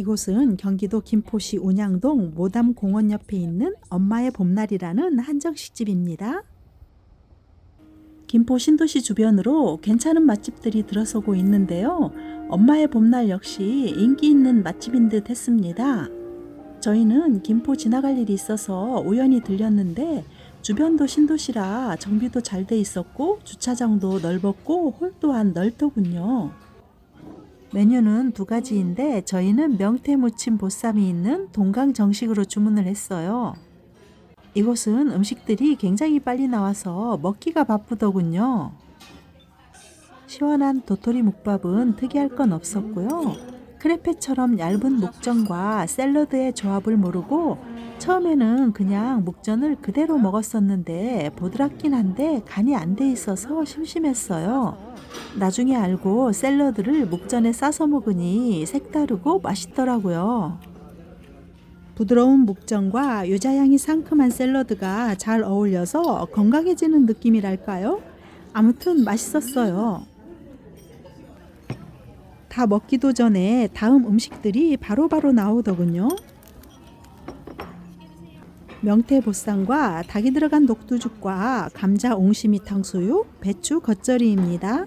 이곳은 경기도 김포시 운양동 모담 공원 옆에 있는 엄마의 봄날이라는 한정식집입니다. 김포 신도시 주변으로 괜찮은 맛집들이 들어서고 있는데요. 엄마의 봄날 역시 인기 있는 맛집인 듯 했습니다. 저희는 김포 지나갈 일이 있어서 우연히 들렸는데 주변도 신도시라 정비도 잘 돼 있었고 주차장도 넓었고 홀 또한 넓더군요. 메뉴는 두 가지인데 저희는 명태 무침 보쌈이 있는 동강 정식으로 주문을 했어요. 이곳은 음식들이 굉장히 빨리 나와서 먹기가 바쁘더군요. 시원한 도토리 묵밥은 특이할 건 없었고요. 크레페처럼 얇은 묵전과 샐러드의 조합을 모르고 처음에는 그냥 묵전을 그대로 먹었었는데 보드랍긴 한데 간이 안 돼 있어서 심심했어요. 나중에 알고 샐러드를 묵전에 싸서 먹으니 색다르고 맛있더라고요. 부드러운 묵전과 유자향이 상큼한 샐러드가 잘 어울려서 건강해지는 느낌이랄까요? 아무튼 맛있었어요. 다 먹기도 전에 다음 음식들이 바로바로 나오더군요. 명태 보쌈과 닭이 들어간 녹두죽과 감자 옹심이 탕수육, 배추 겉절이입니다.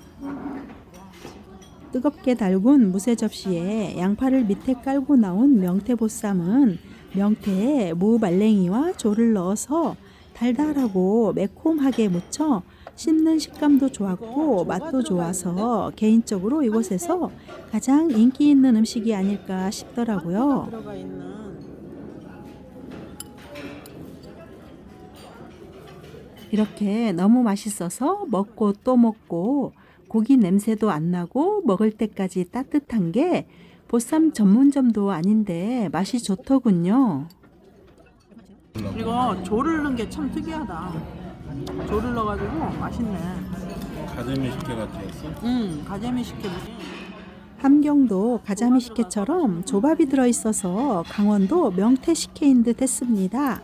뜨겁게 달군 무쇠 접시에 양파를 밑에 깔고 나온 명태 보쌈은 명태에 무 말랭이와 조를 넣어서 달달하고 매콤하게 무쳐 씹는 식감도 좋았고 맛도 좋아서 개인적으로 이곳에서 가장 인기 있는 음식이 아닐까 싶더라고요. 있는 이렇게 너무 맛있어서 먹고 또 먹고 고기 냄새도 안 나고 먹을 때까지 따뜻한 게 보쌈 전문점도 아닌데 맛이 좋더군요. 이거 조를 넣은 게 참 특이하다. 조를 넣어가지고 맛있네. 가재미 식혜 같았어? 음, 가재미 식혜지. 함경도 가자미 식혜처럼 조밥이 들어있어서 강원도 명태 식혜인 듯 했습니다.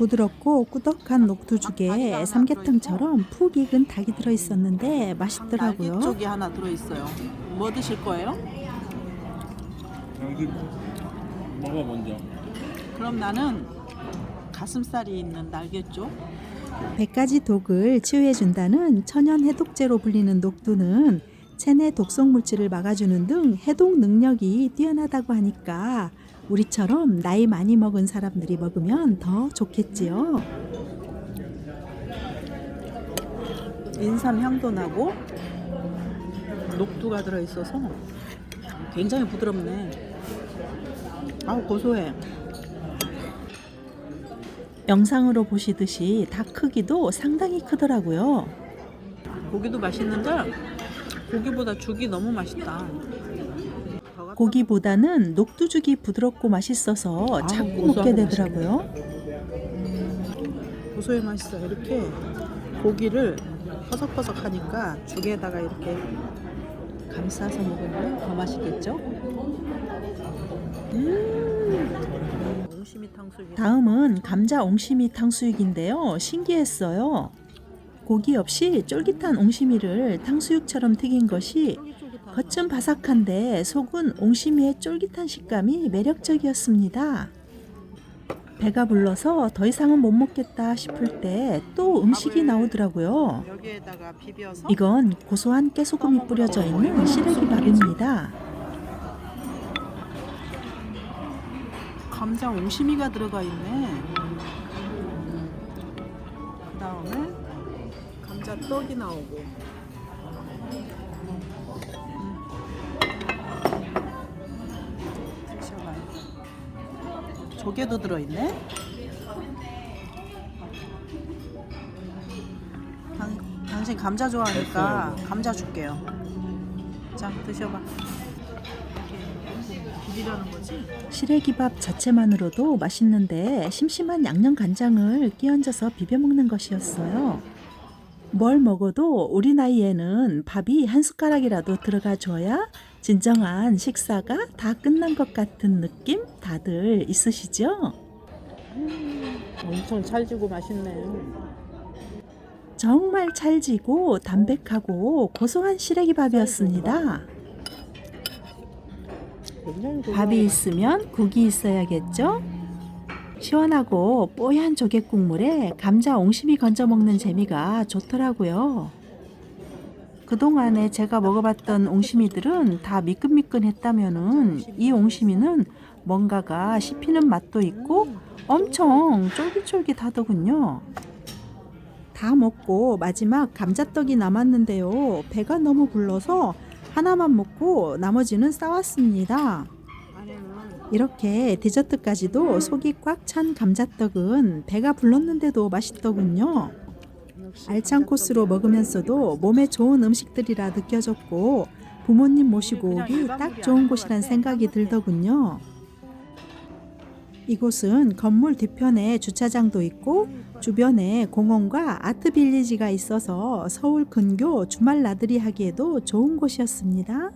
부드럽고 꾸덕한 녹두죽에 삼계탕처럼 푹 익은 닭이 들어 있었는데 맛있더라고요. 날개 쪽이 하나 들어 있어요. 뭐 드실 거예요? 여기 먹어 먼저. 그럼 나는 가슴살이 있는 날개 쪽. 100가지 독을 치유해준다는 천연 해독제로 불리는 녹두는 체내 독성 물질을 막아주는 등 해독 능력이 뛰어나다고 하니까 우리처럼 나이 많이 먹은 사람들이 먹으면 더 좋겠지요. 인삼 향도 나고 녹두가 들어있어서 굉장히 부드럽네. 아우 고소해. 영상으로 보시듯이 닭 크기도 상당히 크더라고요. 고기도 맛있는데 고기보다 죽이 너무 맛있다. 고기보다는 녹두죽이 부드럽고 맛있어서 아우, 자꾸 먹게 되더라고요. 고소해 맛있어. 이렇게 고기를 퍼석퍼석하니까 죽에다가 이렇게 감싸서 먹으면 더 맛있겠죠? 음. 다음은 감자 옹심이 탕수육인데요. 신기했어요. 고기 없이 쫄깃한 옹심이를 탕수육처럼 튀긴 것이 겉은 바삭한데 속은 옹심이의 쫄깃한 식감이 매력적이었습니다. 배가 불러서 더 이상은 못 먹겠다 싶을 때 또 음식이 나오더라고요. 이건 고소한 깨소금이 뿌려져 있는 시래기 밥입니다. 감자 옹심이가 들어가 있네. 그 다음에 감자 떡이 나오고. 조개도 들어있네. 당, 당신 감자 좋아하니까 감자 줄게요. 자, 드셔봐. 거지? 시래기밥 자체만으로도 맛있는데 심심한 양념 간장을 끼얹어서 비벼 먹는 것이었어요. 뭘 먹어도 우리 나이에는 밥이 한 숟가락이라도 들어가 줘야 진정한 식사가 다 끝난 것 같은 느낌 다들 있으시죠? 엄청 찰지고 맛있네. 정말 찰지고 담백하고 고소한 시래기 밥이었습니다. 밥이 있으면 국이 있어야겠죠? 시원하고 뽀얀 조개 국물에 감자 옹심이 건져 먹는 재미가 좋더라고요. 그동안에 제가 먹어봤던 옹심이들은 다 미끈미끈했다면은 이 옹심이는 뭔가가 씹히는 맛도 있고 엄청 쫄깃쫄깃하더군요. 다 먹고 마지막 감자떡이 남았는데요. 배가 너무 불러서 하나만 먹고 나머지는 싸왔습니다. 이렇게 디저트까지도 속이 꽉 찬 감자떡은 배가 불렀는데도 맛있더군요. 알찬 코스로 먹으면서도 몸에 좋은 음식들이라 느껴졌고 부모님 모시고 오기 딱 좋은 곳이란 생각이 들더군요. 이곳은 건물 뒤편에 주차장도 있고 주변에 공원과 아트 빌리지가 있어서 서울 근교 주말 나들이 하기에도 좋은 곳이었습니다.